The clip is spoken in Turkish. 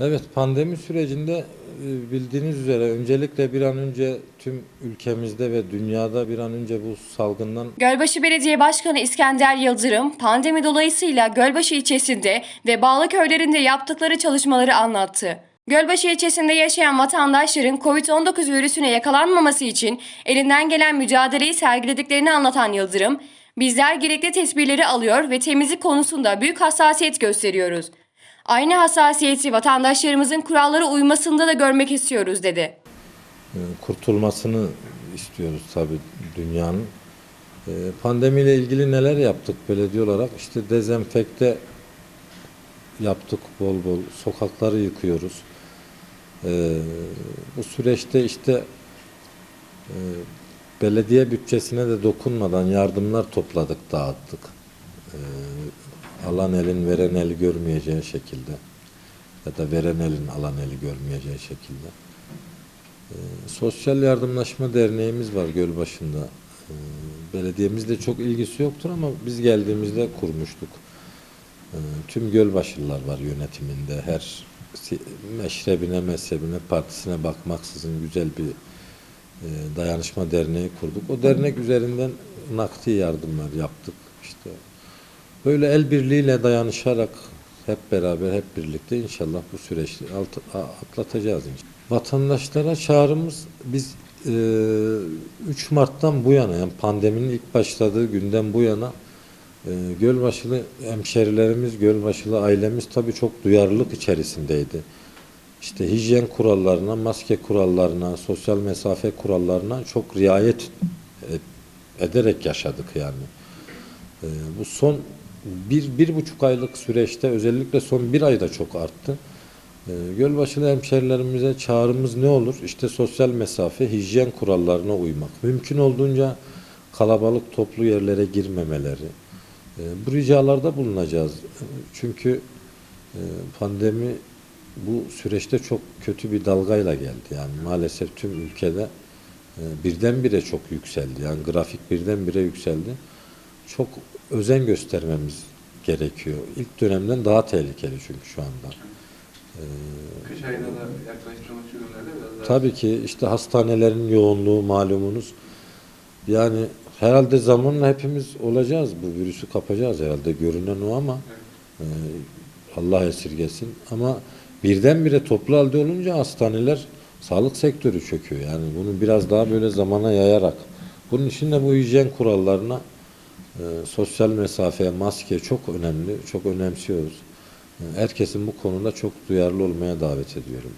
Evet pandemi sürecinde e, bildiğiniz üzere öncelikle bir an önce tüm ülkemizde ve dünyada bir an önce bu salgından Gölbaşı Belediye Başkanı İskender Yıldırım, pandemi dolayısıyla Gölbaşı ilçesinde ve bağlı köylerinde yaptıkları çalışmaları anlattı. Gölbaşı ilçesinde yaşayan vatandaşların COVID-19 virüsüne yakalanmaması için elinden gelen mücadeleyi sergilediklerini anlatan Yıldırım, bizler gerekli tedbirleri alıyor ve temizlik konusunda büyük hassasiyet gösteriyoruz. Aynı hassasiyeti vatandaşlarımızın kurallara uymasında da görmek istiyoruz dedi. e, kurtulmasını istiyoruz tabii dünyanın. E, Pandemiyle ilgili neler yaptık belediye olarak? İşte dezenfekte yaptık bol bol. Sokakları yıkıyoruz. E, Bu süreçte işte e, belediye bütçesine de dokunmadan yardımlar topladık, dağıttık. E, Alan elin veren eli görmeyeceği şekilde ya da veren elin alan eli görmeyeceği şekilde. Sosyal Yardımlaşma Derneğimiz var Gölbaşı'nda. Ee, Belediyemizde çok ilgisi yoktur ama biz geldiğimizde kurmuştuk. Ee, Tüm Gölbaşılılar var yönetiminde. Her meşrebine, mezhebine, partisine bakmaksızın güzel bir e, dayanışma derneği kurduk. O dernek üzerinden nakdi yardımlar yaptık. İşte böyle el birliğiyle dayanışarak hep beraber, hep birlikte inşallah bu süreçte atlatacağız inşallah. Vatandaşlara çağrımız biz e, 3 Mart'tan bu yana yani pandeminin ilk başladığı günden bu yana e, Gölbaşılı hemşerilerimiz, Gölbaşılı ailemiz tabii çok duyarlılık içerisindeydi. İşte hijyen kurallarına, maske kurallarına, sosyal mesafe kurallarına çok riayet e- ederek yaşadık yani. Bu son bir, bir buçuk aylık süreçte özellikle son bir ayda çok arttı. Ee, Gölbaşılı hemşerilerimize çağrımız ne olur? İşte sosyal mesafe, hijyen kurallarına uymak. Mümkün olduğunca kalabalık toplu yerlere girmemeleri. Ee, bu ricalarda bulunacağız. Ee, Çünkü e, pandemi bu süreçte çok kötü bir dalgayla geldi. Yani maalesef tüm ülkede e, birdenbire çok yükseldi. Yani grafik birdenbire yükseldi. Çok özen göstermemiz gerekiyor. İlk dönemden daha tehlikeli çünkü şu anda. Kış ayına da yaklaştığımız şu günlerde biraz daha... Tabii ki işte hastanelerin yoğunluğu malumunuz. Yani herhalde zamanla hepimiz olacağız. Bu virüsü kapacağız herhalde. Görünen o ama e, Allah esirgesin. Ama birdenbire toplu halde olunca hastaneler sağlık sektörü çöküyor. Yani bunu biraz daha böyle zamana yayarak. Bunun için de bu hijyen kurallarına e, sosyal mesafe, maske çok önemli. Çok önemsiyoruz. E, Herkesin bu konuda çok duyarlı olmaya davet ediyorum.